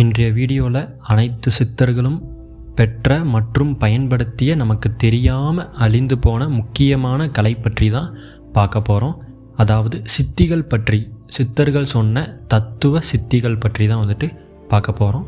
இன்றைய வீடியோவில் அனைத்து சித்தர்களும் பெற்ற மற்றும் பயன்படுத்திய நமக்கு தெரியாமல் அழிந்து போன முக்கியமான கலை பற்றி தான் பார்க்க போகிறோம் அதாவது சித்திகள் பற்றி சித்தர்கள் சொன்ன தத்துவ சித்திகள் பற்றி தான் வந்துட்டு பார்க்க போகிறோம்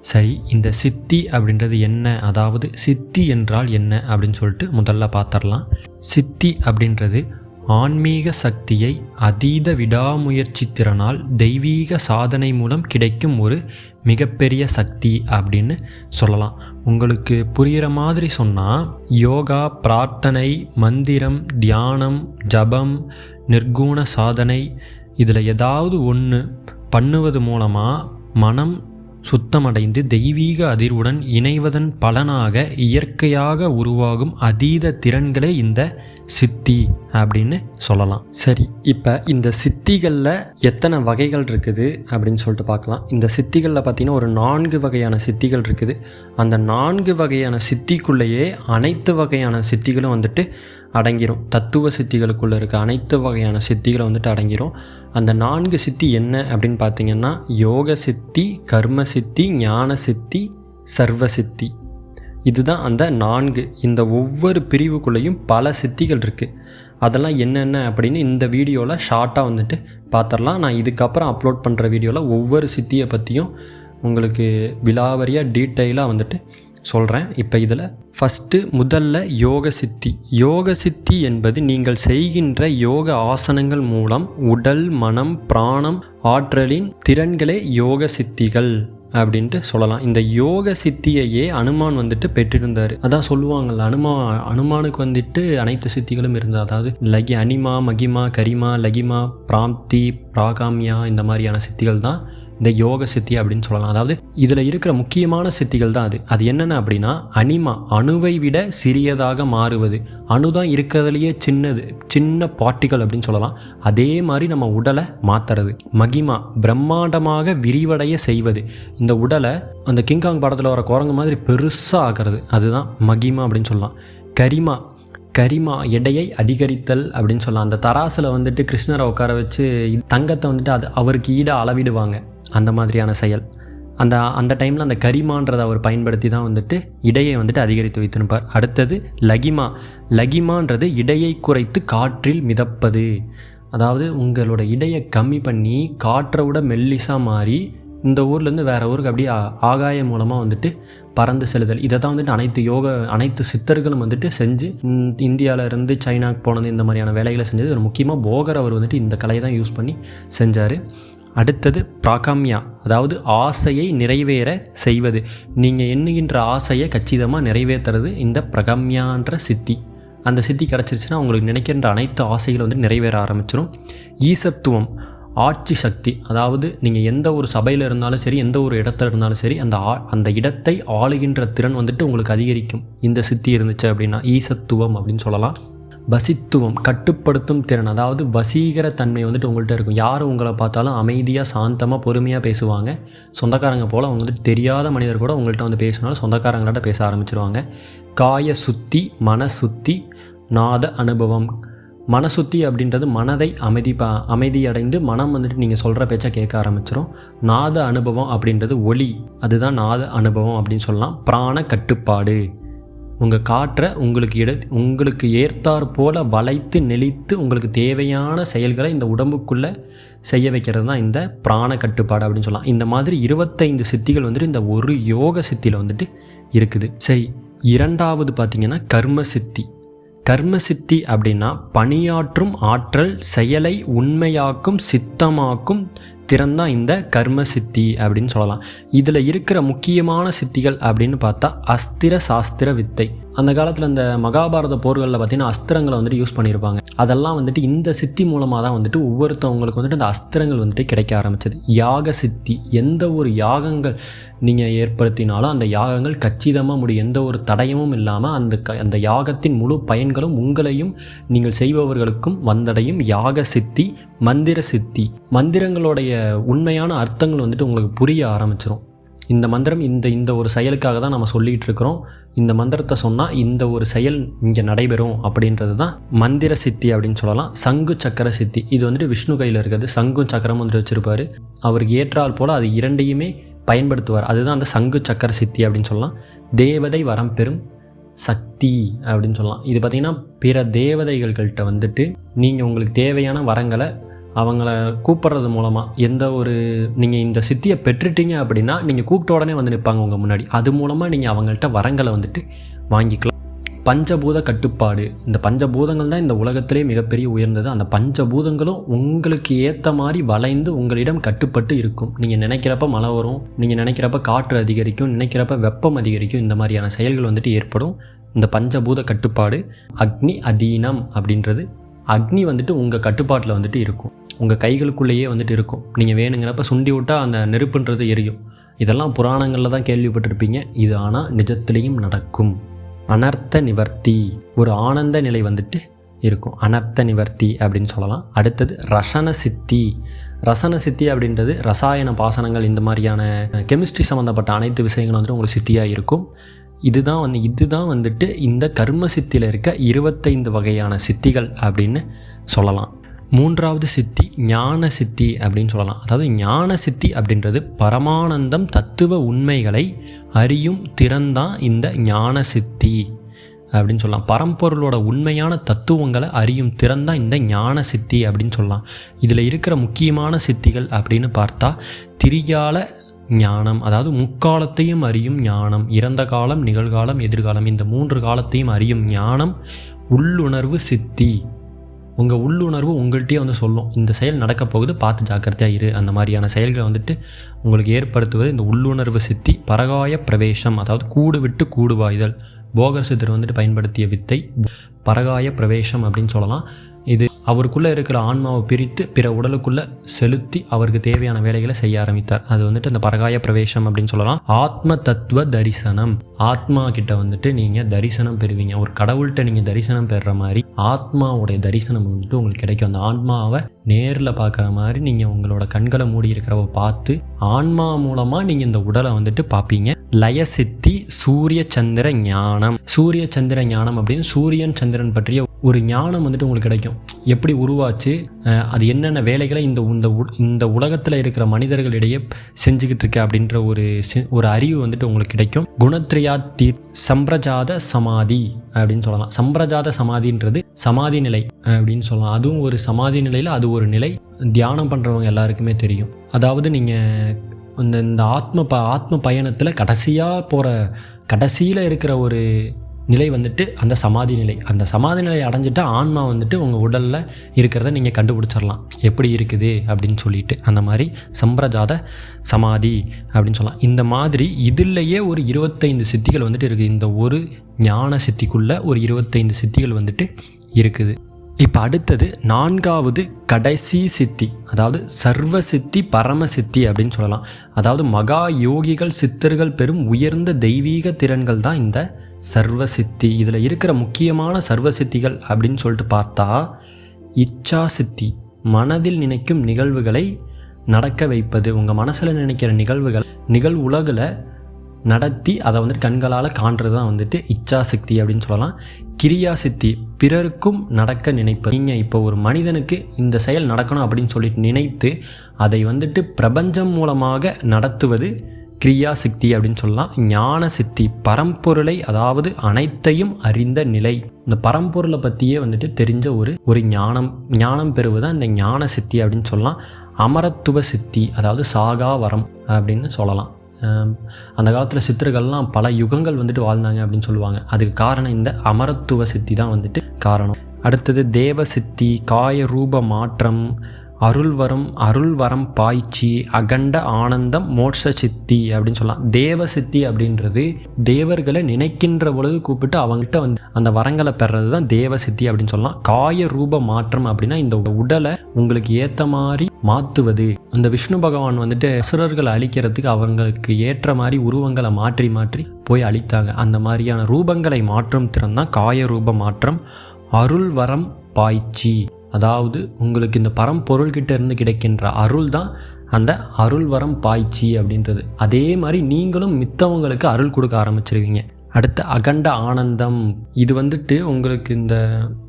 சரி இந்த சித்தி அப்படின்றது என்ன? அதாவது சித்தி என்றால் என்ன அப்படின்னு சொல்லிட்டு முதல்ல பார்த்துடலாம். சித்தி அப்படின்றது ஆன்மீக சக்தியை அதீத விடாமுயற்சி திறனால் தெய்வீக சாதனை மூலம் கிடைக்கும் ஒரு மிகப்பெரிய சக்தி அப்படின்னு சொல்லலாம். உங்களுக்கு புரிகிற மாதிரி சொன்னால் யோகா பிரார்த்தனை மந்திரம் தியானம் ஜபம் நிர்குண சாதனை இதில் ஏதாவது ஒன்று பண்ணுவது மூலமாக மனம் சுத்தமடைந்து தெய்வீக அதிர்வுடன் இணைவதன் பலனாக இயற்கையாக உருவாகும் அதீத திறன்களே இந்த சித்தி அப்படின்னு சொல்லலாம். சரி இப்போ இந்த சித்திகளில் எத்தனை வகைகள் இருக்குது அப்படின்னு சொல்லிட்டு பார்க்கலாம். இந்த சித்திகளில் பார்த்திங்கன்னா ஒரு நான்கு வகையான சித்திகள் இருக்குது. அந்த நான்கு வகையான சித்திக்குள்ளேயே அனைத்து வகையான சித்திகளும் வந்துட்டு அடங்கிரும். தத்துவ சித்திகளுக்குள்ளே இருக்க அனைத்து வகையான சித்திகளை வந்துட்டு அடங்கிரும். அந்த நான்கு சித்தி என்ன அப்படின்னு பார்த்தீங்கன்னா யோக சித்தி கர்ம சித்தி ஞான சித்தி சர்வ சித்தி. இதுதான் அந்த நான்கு. இந்த ஒவ்வொரு பிரிவுக்குள்ளேயும் பல சித்திகள் இருக்குது அதெல்லாம் என்னென்ன அப்படின்னு இந்த வீடியோவில் ஷார்ட்டாக வந்துட்டு பார்த்துடலாம் நான் இதுக்கப்புறம் அப்லோட் பண்ணுற வீடியோவில் ஒவ்வொரு சித்தியை பற்றியும் உங்களுக்கு விலாவரியாக டீட்டெயிலாக வந்துட்டு சொல்கிறேன் இப்போ இதில் ஃபஸ்ட்டு முதல்ல யோக சித்தி. யோக சித்தி என்பது நீங்கள் செய்கின்ற யோக ஆசனங்கள் மூலம் உடல் மனம் பிராணம் ஆற்றலின் திறன்களே யோக சித்திகள் அப்படின்ட்டு சொல்லலாம். இந்த யோக சித்தியையே அனுமான் வந்துட்டு பெற்றிருந்தார். அதான் சொல்லுவாங்கள்ல அனுமா அனுமானுக்கு வந்துட்டு அனைத்து சித்திகளும் இருந்தால் அதாவது லகி அனிமா மகிமா கரிமா லகிமா பிராப்தி பிராகாமியா இந்த மாதிரியான சித்திகள் தான் இந்த யோக சித்தி அப்படின்னு சொல்லலாம். அதாவது இதில் இருக்கிற முக்கியமான சித்திகள் தான் அது. அது என்னென்ன அப்படின்னா அனிமா அணுவை விட சிறியதாக மாறுவது. அணு தான் இருக்கிறதுலையே சின்னது சின்ன பார்ட்டிகள் அப்படின்னு சொல்லலாம். அதே மாதிரி நம்ம உடலை மாற்றுறது மகிமா பிரம்மாண்டமாக விரிவடைய செய்வது. இந்த உடலை அந்த கிங்காங் படத்தில் வர குரங்கு மாதிரி பெருசாக ஆகிறது அதுதான் மகிமா அப்படின்னு சொல்லலாம். கரிமா கரிமா எடையை அதிகரித்தல் அப்படின்னு சொல்லலாம். அந்த தராசில் வந்துட்டு கிருஷ்ணரை உட்கார வச்சு தங்கத்தை வந்துட்டு அது அவருக்கு ஈடாக அளவிடுவாங்க. அந்த மாதிரியான செயல். அந்த அந்த டைமில் அந்த கரிமான்றதை அவர் பயன்படுத்தி தான் வந்துட்டு இடையை வந்துட்டு அதிகரித்து வைத்திருப்பார். அடுத்தது லகிமா. லகிமான்றது இடையை குறைத்து காற்றில் மிதப்பது. அதாவது உங்களோட இடையை கம்மி பண்ணி காற்றை விட மெல்லிசாக மாறி இந்த ஊர்லேருந்து வேறு ஊருக்கு அப்படியே ஆகாயம் மூலமாக வந்துட்டு பறந்து செலுதல் இதை தான் வந்துட்டு அனைத்து யோக அனைத்து சித்தர்களும் வந்துட்டு செஞ்சு இந்தியாவிலேருந்து சைனாக்கு போனது இந்த மாதிரியான வேலைகளை செஞ்சது. ஒரு முக்கியமாக போகர் அவர் வந்துட்டு இந்த கலையை தான் யூஸ் பண்ணி செஞ்சார். அடுத்தது பிராகாமியா அதாவது ஆசையை நிறைவேற செய்வது. நீங்கள் எண்ணுகின்ற ஆசையை கச்சிதமாக நிறைவேற்றுறது இந்த பிரகம்யான்ற சித்தி. அந்த சித்தி கிடச்சிருச்சுன்னா உங்களுக்கு நினைக்கின்ற அனைத்து ஆசைகளும் வந்து நிறைவேற ஆரம்பிச்சிடும் ஈசத்துவம் ஆட்சி சக்தி அதாவது நீங்கள் எந்த ஒரு சபையில் இருந்தாலும் சரி எந்த ஒரு இடத்துல இருந்தாலும் சரி அந்த ஆ அந்த இடத்தை ஆளுகின்ற திறன் வந்துட்டு உங்களுக்கு அதிகரிக்கும். இந்த சித்தி இருந்துச்சு அப்படின்னா ஈசத்துவம் அப்படின்னு சொல்லலாம். வசித்துவம் கட்டுப்படுத்தும் திறன் அதாவது வசீகர தன்மை வந்துட்டு உங்கள்கிட்ட இருக்கும். யார் உங்களை பார்த்தாலும் அமைதியாக சாந்தமாக பொறுமையாக பேசுவாங்க. சொந்தக்காரங்க போல் அவங்க வந்துட்டு தெரியாத மனிதர் கூட உங்கள்கிட்ட வந்து பேசினாலும் சொந்தக்காரங்கள்ட்ட பேச ஆரம்பிச்சிருவாங்க. காய சுத்தி மன சுத்தி நாத அனுபவம். மனசுத்தி அப்படின்றது மனதை அமைதி ப அமைதியடைந்து மனம் வந்துட்டு நீங்கள் சொல்கிற பேச்சை கேட்க ஆரம்பிச்சிடும் நாத அனுபவம் அப்படின்றது ஒளி. அதுதான் நாத அனுபவம் அப்படின்னு சொல்லலாம். பிராண கட்டுப்பாடு. உங்கள் காற்றை உங்களுக்கு எடு உங்களுக்கு ஏற்றாற் போல் வளைத்து நெளித்து உங்களுக்கு தேவையான செயல்களை இந்த உடம்புக்குள்ளே செய்ய வைக்கிறது தான் இந்த பிராண கட்டுப்பாடு அப்படின்னு சொல்லலாம். இந்த மாதிரி இருபத்தைந்து சித்திகள் வந்துட்டு இந்த ஒரு யோக சித்தியில் வந்துட்டு இருக்குது. சரி இரண்டாவது பார்த்திங்கன்னா கர்ம சித்தி. கர்ம சித்தி அப்படின்னா பணியாற்றும் ஆற்றல் செயலை உண்மையாக்கும் சித்தமாக்கும் திறந்தான் இந்த கர்ம சித்தி அப்படின்னு சொல்லலாம். இதில் இருக்கிற முக்கியமான சித்திகள் அப்படின்னு பார்த்தா அஸ்திர சாஸ்திர வித்தை. அந்த காலத்தில் இந்த மகாபாரத போர்களில் பார்த்தீங்கன்னா அஸ்திரங்களை வந்துட்டு யூஸ் பண்ணியிருப்பாங்க அதெல்லாம் வந்துட்டு இந்த சித்தி மூலமாக தான் வந்துட்டு ஒவ்வொருத்தவங்களுக்கு வந்துட்டு அந்த அஸ்திரங்கள் வந்துட்டு கிடைக்க ஆரம்பிச்சது. யாக சித்தி எந்த ஒரு யாகங்கள் நீங்கள் ஏற்படுத்தினாலும் அந்த யாகங்கள் கச்சிதமாக முடியும். எந்த ஒரு தடயமும் இல்லாமல் அந்த க அந்த யாகத்தின் முழு பயன்களும் உங்களையும் நீங்கள் செய்பவர்களுக்கும் வந்தடையும் யாக சித்தி மந்திர சித்தி. மந்திரங்களுடைய உண்மையான அர்த்தங்கள் வந்துட்டு உங்களுக்கு புரிய ஆரம்பிச்சிடும் இந்த மந்திரம் இந்த இந்த ஒரு செயலுக்காக தான் நம்ம சொல்லிகிட்டு இருக்கிறோம். இந்த மந்திரத்தை சொன்னால் இந்த ஒரு செயல் இங்கே நடைபெறும் அப்படின்றது தான் மந்திர சித்தி அப்படின்னு சொல்லலாம். சங்கு சக்கர சித்தி. இது வந்துட்டு விஷ்ணு கையில் இருக்கிறது. சங்கும் சக்கரம் வந்துட்டு வச்சுருப்பார். அவருக்கு ஏற்றால் போல் அது இரண்டையுமே பயன்படுத்துவார். அதுதான் அந்த சங்கு சக்கர சித்தி அப்படின்னு சொல்லலாம். தேவதை வரம் பெறும் சக்தி அப்படின்னு சொல்லலாம். இது பார்த்திங்கன்னா பிற தேவதைகள்கிட்ட வந்துட்டு நீங்கள் உங்களுக்கு தேவையான வரங்களை அவங்கள கூப்பிட்றது மூலமாக எந்த ஒரு நீங்கள் இந்த சித்தியை பெற்றுட்டீங்க அப்படின்னா நீங்கள் கூப்பிட்ட உடனே வந்து நிற்பாங்க உங்கள் முன்னாடி. அது மூலமாக நீங்கள் அவங்கள்ட்ட வரங்களை வந்துட்டு வாங்கிக்கலாம். பஞ்சபூத கட்டுப்பாடு. இந்த பஞ்சபூதங்கள் தான் இந்த உலகத்திலே மிகப்பெரிய உயர்ந்தது. அந்த பஞ்சபூதங்களும் உங்களுக்கு ஏற்ற மாதிரி வளைந்து உங்களிடம் கட்டுப்பட்டு இருக்கும். நீங்கள் நினைக்கிறப்ப மழை வரும் நீங்கள் நினைக்கிறப்ப காற்று அதிகரிக்கும் நினைக்கிறப்ப வெப்பம் அதிகரிக்கும் இந்த மாதிரியான செயல்கள் வந்துட்டு ஏற்படும். இந்த பஞ்சபூத கட்டுப்பாடு அக்னி அதீனம் அப்படின்றது அக்னி வந்துட்டு உங்கள் கட்டுப்பாட்டில் வந்துட்டு இருக்கும். உங்கள் கைகளுக்குள்ளேயே வந்துட்டு இருக்கும். நீங்கள் வேணுங்கிறப்ப சுண்டி விட்டால் அந்த நெருப்புன்றது எரியும். இதெல்லாம் புராணங்களில் தான் கேள்விப்பட்டிருப்பீங்க. இது ஆனால் நிஜத்திலையும் நடக்கும். அனர்த்த நிவர்த்தி. ஒரு ஆனந்த நிலை வந்துட்டு இருக்கும். அனர்த்த நிவர்த்தி அப்படின்னு சொல்லலாம். அடுத்தது ரசன சித்தி. ரசன சித்தி அப்படின்றது ரசாயன பாசனங்கள் இந்த மாதிரியான கெமிஸ்ட்ரி சம்மந்தப்பட்ட அனைத்து விஷயங்களும் வந்துட்டு உங்களுக்கு சித்தியாக இருக்கும். இதுதான் வந்து இதுதான் வந்துட்டு இந்த கர்ம சித்தியில் இருக்க இருபத்தைந்து வகையான சித்திகள் அப்படின்னு சொல்லலாம். மூன்றாவது சித்தி ஞான சித்தி அப்படின்னு சொல்லலாம். அதாவது ஞான சித்தி அப்படின்றது பரமானந்தம் தத்துவ உண்மைகளை அறியும் திறன்தான் இந்த ஞான சித்தி அப்படின்னு சொல்லலாம். பரம்பொருளோட உண்மையான தத்துவங்களை அறியும் திறன் தான் இந்த ஞான சித்தி அப்படின்னு சொல்லலாம். இதில் இருக்கிற முக்கியமான சித்திகள் அப்படின்னு பார்த்தா திரிகால ஞானம் அதாவது முக்காலத்தையும் அறியும் ஞானம் இறந்த காலம் நிகழ்காலம் எதிர்காலம் இந்த மூன்று காலத்தையும் அறியும் ஞானம் உள்ளுணர்வு சித்தி. உங்கள் உள்ளுணர்வு உங்கள்கிட்டயே வந்து சொல்லும். இந்த செயல் நடக்க போகுது பார்த்து ஜாக்கிரதையாக இரு. அந்த மாதிரியான செயல்களை வந்துட்டு உங்களுக்கு ஏற்படுத்துவது இந்த உள்ளுணர்வு சித்தி பரகாய பிரவேசம் அதாவது கூடு விட்டு கூடுவாய்தல் போகர் சித்தர் வந்துட்டு பயன்படுத்திய வித்தை பரகாய பிரவேசம் அப்படின்னு சொல்லலாம். இது அவருக்குள்ளே இருக்கிற ஆன்மாவை பிரித்து பிற உடலுக்குள்ளே செலுத்தி அவருக்கு தேவையான வேலைகளை செய்ய ஆரம்பித்தார். அது வந்துட்டு அந்த பரகாய பிரவேசம் அப்படின்னு சொல்லலாம். ஆத்ம தத்துவ தரிசனம். ஆத்மா கிட்ட வந்துட்டு நீங்கள் தரிசனம் பெறுவீங்க. ஒரு கடவுள்கிட்ட நீங்கள் தரிசனம் பெறுற மாதிரி ஆத்மாவுடைய தரிசனம் வந்துட்டு உங்களுக்கு கிடைக்கும். அந்த ஆன்மாவை நேரில் பார்க்குற மாதிரி நீங்கள் உங்களோட கண்களை மூடி இருக்கிறவ பார்த்து ஆன்மா மூலமாக நீங்கள் இந்த உடலை வந்துட்டு பார்ப்பீங்க. லயசித்தி சூரிய சந்திர ஞானம். சூரிய சந்திர ஞானம் அப்படின்னு சூரியன் சந்திரன் பற்றிய ஒரு ஞானம் வந்துட்டு உங்களுக்கு கிடைக்கும். எப்படி உருவாச்சு? அது என்னென்ன வேலைகளை இந்த இந்த உ- இந்த உலகத்தில் இருக்கிற மனிதர்களிடையே செஞ்சுக்கிட்டு இருக்கு அப்படின்ற ஒரு ஒரு அறிவு வந்துட்டு உங்களுக்கு கிடைக்கும். குணத்ரியா தீ சம்பிரஜாத சமாதி அப்படின்னு சொல்லலாம். சம்பிரஜாத சமாதின்றது சமாதி நிலை அப்படின்னு சொல்லலாம். அதுவும் ஒரு சமாதி நிலையில் அது ஒரு நிலை. தியானம் பண்ணுறவங்க எல்லாருக்குமே தெரியும். அதாவது நீங்கள் இந்த இந்த ஆத்ம ப ஆத்ம பயணத்தில் கடைசியாக போகிற கடைசியில் இருக்கிற ஒரு நிலை வந்துட்டு அந்த சமாதி நிலை. அந்த சமாதி நிலையை அடைஞ்சிட்டா ஆன்மா வந்துட்டு உங்கள் உடலில் இருக்கிறத நீங்கள் கண்டுபிடிச்சிடலாம். எப்படி இருக்குது அப்படின்னு சொல்லிட்டு. அந்த மாதிரி சம்பிரஜாத சமாதி அப்படின்னு சொல்லலாம். இந்த மாதிரி இதுலேயே ஒரு இருபத்தைந்து சித்திகள் வந்துட்டு இருக்குது. இந்த ஒரு ஞான சித்திக்குள்ளே ஒரு இருபத்தைந்து சித்திகள் வந்துட்டு இருக்குது. இப்போ அடுத்தது நான்காவது கடைசி சித்தி. அதாவது சர்வ சித்தி பரம சித்தி அப்படின்னு சொல்லலாம். அதாவது மகா யோகிகள் சித்தர்கள் பெறும் உயர்ந்த தெய்வீக திறன்கள் தான் இந்த சர்வசித்தி. இதில் இருக்கிற முக்கியமான சர்வசித்திகள் அப்படின்னு சொல்லிட்டு பார்த்தா இச்சா சித்தி மனதில் நினைக்கும் நிகழ்வுகளை நடக்க வைப்பது உங்கள் மனசில் நினைக்கிற நிகழ்வுகள் நிகழ் உலகில் நடத்தி அதை வந்துட்டு கண்களால் காண்றது தான் வந்துட்டு இச்சா சக்தி அப்படின்னு சொல்லலாம். கிரியா சித்தி பிறருக்கும் நடக்க நினைப்பது. நீங்கள் இப்போ ஒரு மனிதனுக்கு இந்த செயல் நடக்கணும் அப்படின்னு சொல்லிட்டு நினைத்து அதை வந்துட்டு பிரபஞ்சம் மூலமாக நடத்துவது கிரியா சித்தி அப்படின்னு சொல்லலாம். ஞான சித்தி பரம்பொருளை அதாவது அனைத்தையும் அறிந்த நிலை. இந்த பரம்பொருளை பற்றியே வந்துட்டு தெரிஞ்ச ஒரு ஒரு ஞானம் ஞானம் பெறுவதான் இந்த ஞான சித்தி அப்படின்னு சொல்லலாம். அமரத்துவ சித்தி அதாவது சாகா வரம் அப்படின்னு சொல்லலாம். அந்த காலத்தில் சித்தர்கள்லாம் பல யுகங்கள் வந்துட்டு வாழ்ந்தாங்க அப்படின்னு சொல்லுவாங்க. அதுக்கு காரணம் இந்த அமரத்துவ சித்தி தான் வந்துட்டு காரணம். அடுத்தது தேவ சித்தி காய ரூப மாற்றம் அருள் வரம் அருள் வரம் பாய்ச்சி அகண்ட ஆனந்தம் மோட்ச சித்தி அப்படின்னு சொல்லலாம். தேவ சித்தி அப்படின்றது தேவர்களை நினைக்கின்ற பொழுது கூப்பிட்டு அவங்ககிட்ட வந்து அந்த வரங்களை பெறது தான் தேவ சித்தி அப்படின்னு சொல்லலாம். காய ரூப மாற்றம் அப்படின்னா இந்த உடலை உங்களுக்கு ஏற்ற மாதிரி மாற்றுவது அந்த விஷ்ணு பகவான் வந்துட்டு அசுரர்களை அழிக்கிறதுக்கு அவங்களுக்கு ஏற்ற மாதிரி உருவங்களை மாற்றி மாற்றி போய் அழித்தாங்க. அந்த மாதிரியான ரூபங்களை மாற்றும் திறன் தான் காய ரூப மாற்றம். அருள் வரம் பாய்ச்சி. அதாவது உங்களுக்கு இந்த பரம்பொருள்கிட்ட இருந்து கிடைக்கின்ற அருள் தான் அந்த அருள் வரம் பாய்ச்சி அப்படின்றது. அதே மாதிரி நீங்களும் மித்தவங்களுக்கு அருள் கொடுக்க ஆரம்பிச்சிருவீங்க. அடுத்து அகண்ட ஆனந்தம். இது வந்துட்டு உங்களுக்கு இந்த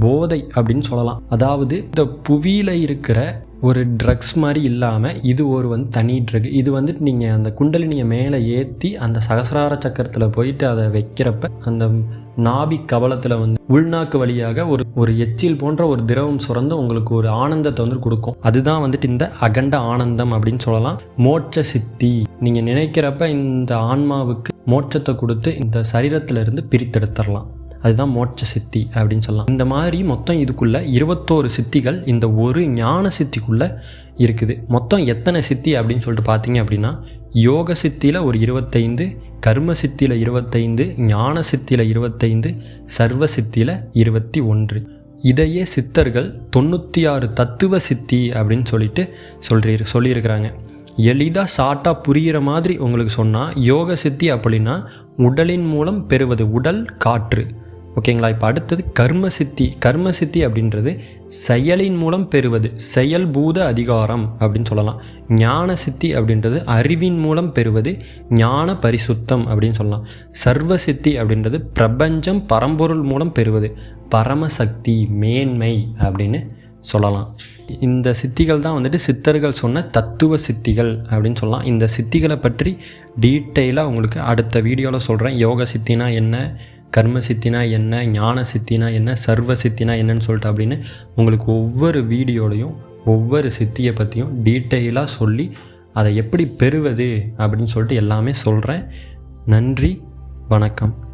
போதை அப்படின்னு சொல்லலாம். அதாவது இந்த புவியில் இருக்கிற ஒரு ட்ரக்ஸ் மாதிரி இல்லாமல் இது ஒரு வந்து தனி ட்ரக் இது வந்துட்டு நீங்கள் அந்த குண்டலினியை மேலே ஏற்றி அந்த சகசரார சக்கரத்தில் போயிட்டு அதை வைக்கிறப்ப அந்த நாபி கவலத்தில் வந்து உள்நாக்கு வழியாக ஒரு ஒரு எச்சில் போன்ற ஒரு திரவம் சுரந்து உங்களுக்கு ஒரு ஆனந்தத்தை வந்து கொடுக்கும். அதுதான் வந்துட்டு இந்த அகண்ட ஆனந்தம் அப்படின்னு சொல்லலாம். மோட்ச சித்தி. நீங்கள் நினைக்கிறப்ப இந்த ஆன்மாவுக்கு மோட்சத்தை கொடுத்து இந்த சரீரத்திலிருந்து பிரித்தெடுத்துடலாம். அதுதான் மோட்ச சித்தி அப்படின்னு சொல்லலாம். இந்த மாதிரி மொத்தம் இதுக்குள்ளே இருபத்தோரு சித்திகள் இந்த ஒரு ஞான சித்திக்குள்ளே இருக்குது. மொத்தம் எத்தனை சித்தி அப்படின்னு சொல்லிட்டு பார்த்தீங்க அப்படின்னா யோக சித்தியில் ஒரு இருபத்தைந்து கர்ம சித்தியில் இருபத்தைந்து ஞான சித்தியில் இருபத்தைந்து சர்வ சித்தியில் இருபத்தி ஒன்று. இதையே சித்தர்கள் தொண்ணூற்றி ஆறு தத்துவ சித்தி அப்படின்னு சொல்லிட்டு சொல்றீ சொல்லியிருக்கிறாங்க. எளிதாக ஷார்ட்டாக புரிகிற மாதிரி உங்களுக்கு சொன்னால் யோக சித்தி அப்படின்னா உடலின் மூலம் பெறுவது உடல் காற்று. ஓகேங்களா? இப்போ அடுத்தது கர்ம சித்தி கர்ம சித்தி அப்படின்றது செயலின் மூலம் பெறுவது. செயல்பூத அதிகாரம் அப்படின்னு சொல்லலாம். ஞான சித்தி அப்படின்றது அறிவின் மூலம் பெறுவது. ஞான பரிசுத்தம் அப்படின்னு சொல்லலாம். சர்வ சித்தி அப்படின்றது பிரபஞ்சம் பரம்பொருள் மூலம் பெறுவது. பரமசக்தி மேன்மை அப்படின்னு சொல்லலாம். இந்த சித்திகள் தான் வந்துட்டு சித்தர்கள் சொன்ன தத்துவ சித்திகள் அப்படின்னு சொல்லலாம். இந்த சித்திகளை பற்றி டீட்டெயிலாக உங்களுக்கு அடுத்த வீடியோவில் சொல்கிறேன் யோக சித்தினா என்ன? கர்ம சித்தினா என்ன ஞான சித்தினா என்ன சர்வ சித்தினா என்னன்னு சொல்லிட்டு அப்படின்னு உங்களுக்கு ஒவ்வொரு வீடியோலையும் ஒவ்வொரு சித்தியை பற்றியும் டீட்டெயிலாக சொல்லி அதை எப்படி பெறுவது அப்படின்னு சொல்லிட்டு எல்லாமே சொல்கிறேன் நன்றி வணக்கம்.